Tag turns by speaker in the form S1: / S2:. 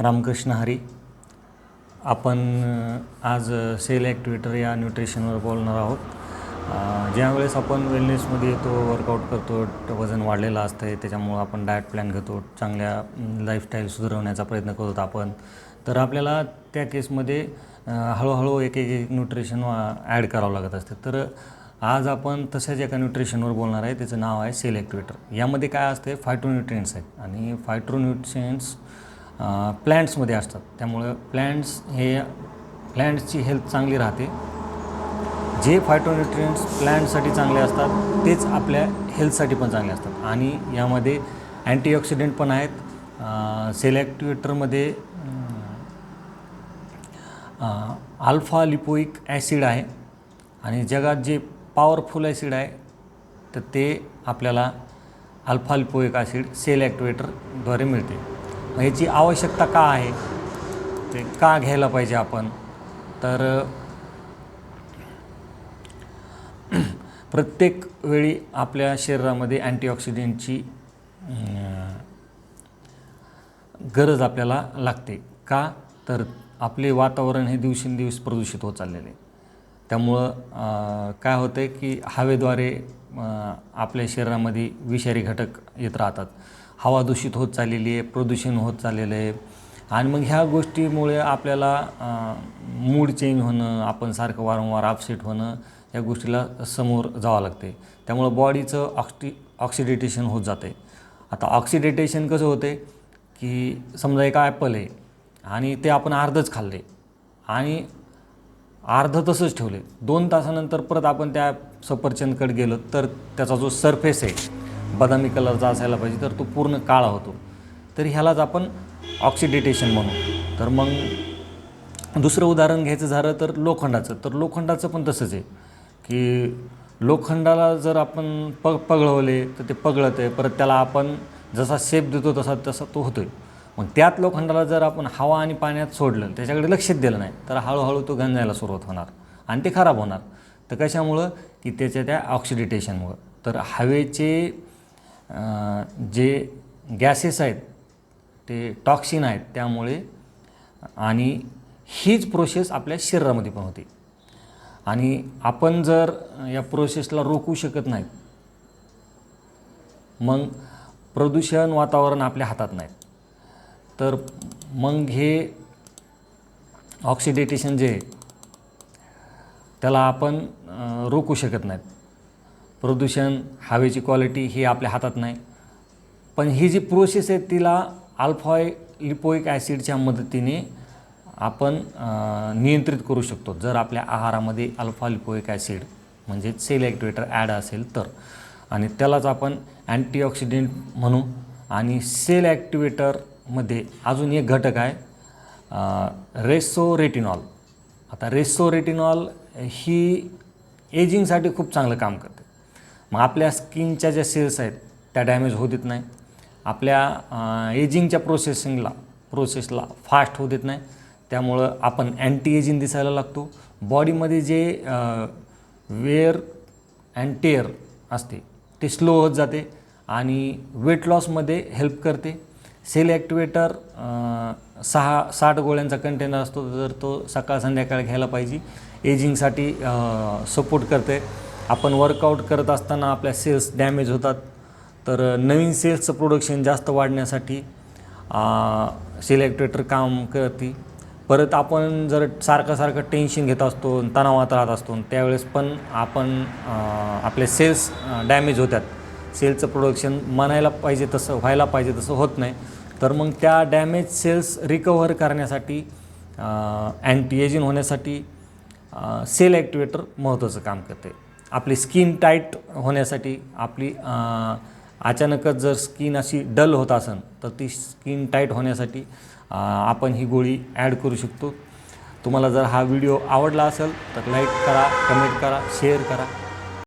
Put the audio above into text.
S1: रामकृष्ण हरी. आपण आज sale activator या न्यूट्रिशनवर बोलणार आहोत. ज्यावेळेस आपण वेलनेसमध्ये येतो वर्कआउट करतो वजन वाढलेलं असतं आहे त्याच्यामुळं आपण डाएट प्लॅन घेतो चांगल्या लाईफस्टाईल सुधारवण्याचा प्रयत्न करतो आपण तर आपल्याला त्या केसमध्ये हळूहळू एक एक एक न्यूट्रिशन ॲड करावं लागत असते. तर आज आपण तशाच एका न्यूट्रिशनवर बोलणार आहे त्याचं नाव आहे सेल ॲक्टिवेटर. यामध्ये काय असते फायटोन्यूट्रियंट्स आहेत. आणि फायट्रोन्यूट्रियंट्स प्लॅन्ट्समध्ये असतात. त्यामुळं प्लॅन्ट्स हे प्लॅन्ट्सची हेल्थ चांगली राहते. जे फायटोन्यूट्रियंट्स प्लॅन्टसाठी चांगले असतात तेच आपल्या हेल्थसाठी पण चांगले असतात. आणि यामध्ये अँटीऑक्सिडंट पण आहेत. सेल ॲक्टिवेटरमध्ये अल्फा ॲसिड आहे. आणि जगात जे पॉवरफुल ॲसिड आहे तर ते आपल्याला अल्फा लिपोईक ॲसिड सेल ॲक्टिवेटरद्वारे मिळते. मग ह्याची आवश्यकता का आहे? ते का घ्यायला पाहिजे आपण? तर प्रत्येक वेळी आपल्या शरीरामध्ये अँटीऑक्सिडेंटची गरज आपल्याला लागते. का? तर आपले वातावरण हे दिवसेंदिवस प्रदूषित होत चाललेले आहे. त्यामुळं काय होतं आहे की हवेद्वारे आपल्या शरीरामध्ये विषारी घटक येत राहतात. हवा दूषित होत चाललेली आहे प्रदूषण होत चाललेलं आहे. आणि मग ह्या गोष्टीमुळे आपल्याला मूड चेंज होणं आपण सारखं वारंवार अपसेट होणं या गोष्टीला समोर जावं लागते त्यामुळं बॉडीचं ऑक्सि ऑक्सिडेटेशन होत जातं आहे आता ऑक्सिडेटेशन कसं होते की समजा एक ॲपल आहे आणि ते आपण अर्धच खाल्ले आणि अर्ध तसंच ठेवले. दोन तासानंतर परत आपण त्या सफरचंदकडे गेलो तर त्याचा जो सरफेस आहे बदामी कलरचा असायला पाहिजे तर तो पूर्ण काळा होतो. तर ह्यालाच आपण ऑक्सिडेटेशन म्हणू. तर मग दुसरं उदाहरण घ्यायचं झालं तर लोखंडाचं. तर लोखंडाचं पण तसंच आहे की लोखंडाला जर आपण प पगळवले तर ते पगळत आहे परत त्याला आपण जसा शेप देतो तसा तसा तो होतो आहे मग त्यात लोखंडाला जर आपण हवा आणि पाण्यात सोडलं त्याच्याकडे लक्षच दिलं नाही तर हळूहळू तो गंजायला सुरुवात होणार आणि ते खराब होणार. तर कशामुळं? की त्याच्या त्या ऑक्सिडिटेशनमुळं तर हवेचे जे गॅसेस आहेत ते टॉक्सिन आहेत त्यामुळे आणि हीच प्रोसेस आपल्या शरीरामध्ये पण होते. आणि आपण जर या प्रोसेसला रोखू शकत नाहीत मग प्रदूषण वातावरण आपल्या हातात नाहीत. तर मग हे ऑक्सिडेटेशन जे आहे त्याला आपण रोखू शकत नाहीत. प्रदूषण हवेची क्वालिटी ही आपल्या हातात नाही. पण ही जी प्रोसेस आहे तिला अल्फॉय लिपोइक ॲसिडच्या मदतीने आपण नियंत्रित करू शकतो. जर आपल्या आहारामध्ये अल्फा लिपोइक ॲसिड म्हणजे सेल ॲक्टिवेटर ॲड असेल तर. आणि त्यालाच आपण अँटीऑक्सिडेंट म्हणू. आणि सेल ॲक्टिवेटर मध्ये अजून एक घटक आहे रेसोरेटिनॉल. आता रेसोरेटिनॉल ही एजिंगसाठी खूप चांगलं काम करते. मग आपल्या स्किनच्या ज्या सेल्स आहेत त्या डॅमेज होऊ देत नाही. आपल्या एजिंगच्या प्रोसेसिंगला प्रोसेसला फास्ट होऊ देत नाही. त्यामुळं आपण अँटी एजिंग दिसायला लागतो. बॉडीमध्ये जे वेअर अँड टेअर असते ते स्लो होत जाते आणि वेट लॉसमध्ये हेल्प करते. सेल ॲक्टिवेटर सहा साठ गोळ्यांचा कंटेनर असतो तर तो सकाळ संध्याकाळ घ्यायला पाहिजे. एजिंगसाठी सपोर्ट करते. आपण वर्कआउट करत असताना आपल्या सेल्स डॅमेज होतात. तर नवीन सेल्सचं प्रोडक्शन जास्त वाढण्यासाठी सेल ॲक्टिवेटर काम करते. परत आपण जर सारखं सारखं टेन्शन घेत असतो तणावात राहत असतो त्यावेळेस पण आपण आपले सेल्स डॅमेज होतात. सेलचं प्रोडक्शन म्हणायला पाहिजे तसं व्हायला पाहिजे तसं होत नाही. तर मग त्या डॅमेज सेल्स रिकव्हर करण्यासाठी अँटी एजिंग होण्यासाठी सेल ॲक्टिवेटर महत्त्वाचं काम करते. आपली स्किन टाईट होण्यासाठी आपली अचानकच जर स्किन अशी डल होत असेल तर ती स्किन टाईट होण्यासाठी आपण ही गोळी ॲड करू शकतो. तुम्हाला जर हा व्हिडिओ आवडला असेल तर लाईक करा कमेंट करा शेअर करा.